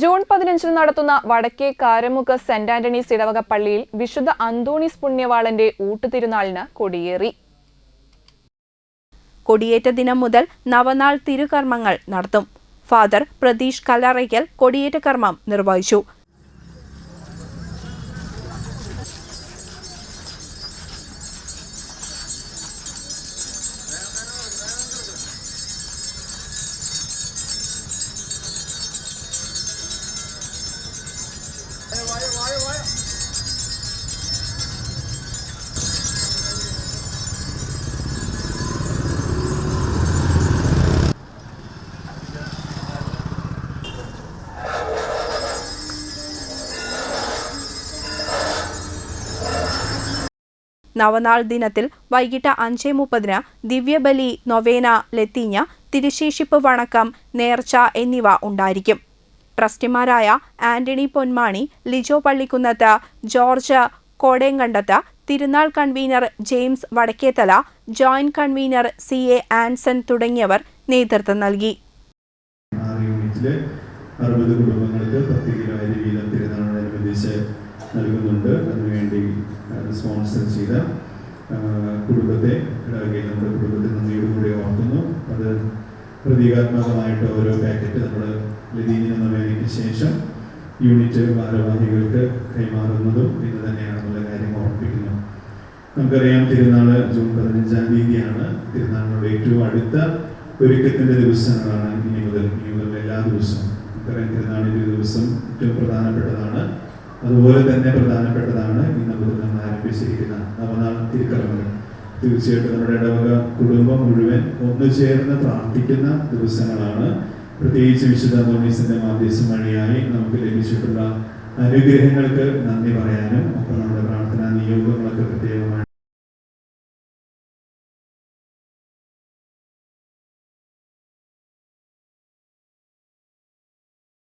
June പതിനഞ്ചിന് നടത്തുന്ന വടക്കേ കാരമുഖ സെന്റ് ആന്റണീസ് ഇടവക പള്ളിയിൽ വിശുദ്ധ അന്തോണീസ് പുണ്യവാളന്റെ ഊട്ടുതിരുനാളിന് കൊടിയേറി. കൊടിയേറ്റ ദിനം മുതൽ നവനാൾ തിരുകർമ്മങ്ങൾ നടത്തും. ഫാദർ പ്രതീഷ് കല്ലറയ്ക്കൽ കൊടിയേറ്റ കർമ്മം നിർവഹിച്ചു. നവനാൾ ദിനത്തിൽ വൈകിട്ട് അഞ്ച് മുപ്പതിന് ദിവ്യബലി നൊവേന ലത്തീഞ്ഞ തിരുശേഷിപ്പ് വണക്കം നേർച്ച എന്നിവ ഉണ്ടായിരിക്കും. ട്രസ്റ്റിമാരായ Antony Ponmani Lijo Pallikkunnath George Kodenkandath Thirunal convener James Vadakkethala joint convener C A Anson തുടങ്ങിയവർ നേതൃത്വം നൽകി. അറുപത് കുടുംബങ്ങൾക്ക് പത്ത് കിലോ അരി വീതം സ്പോൺസർ ചെയ്ത കുടുംബത്തെ ഇടവകയിൽ നമ്മുടെ കുടുംബത്തെ നന്ദിയോടുകൂടി ഓർക്കുന്നു. അത് പ്രതീകാത്മകമായിട്ട് ഓരോ പാക്കറ്റ് നമ്മൾ ലതീനി എന്ന വേദിക്ക് ശേഷം യൂണിറ്റ് ഭാരവാഹികൾക്ക് കൈമാറുന്നതും ഇത് തന്നെയാണെന്നുള്ള കാര്യം ഓർമ്മിപ്പിക്കുന്നു. നമുക്കറിയാം തിരുനാൾ ജൂൺ പതിനഞ്ചാം തീയതിയാണ്. തിരുനാളിനോട് ഏറ്റവും അടുത്ത ഒരുക്കത്തിന്റെ ദിവസങ്ങളാണ് ഇനി മുതൽ ഇനി മുതൽ എല്ലാ ദിവസവും. നമുക്കറിയാം തിരുനാളിന്റെ ദിവസം ഏറ്റവും പ്രധാനപ്പെട്ടതാണ്. അതുപോലെ തന്നെ പ്രധാനപ്പെട്ടതാണ് ഇന്ന് മുതൽ നവനാൾ തിരുക്കർമ്മങ്ങൾ. തീർച്ചയായിട്ടും നമ്മുടെ ഇടവക കുടുംബം മുഴുവൻ ഒന്നു ചേർന്ന് പ്രാർത്ഥിക്കുന്ന ദിവസങ്ങളാണ്. പ്രത്യേകിച്ച് വിശുദ്ധ അന്തോണീസിന്റെ മാധ്യസ്ഥം നമുക്ക് ലഭിച്ചിട്ടുള്ള അനുഗ്രഹങ്ങൾക്ക് നന്ദി പറയാനും ഒപ്പം നമ്മുടെ പ്രാർത്ഥനാ നിയോഗങ്ങളൊക്കെ പ്രത്യേകമായി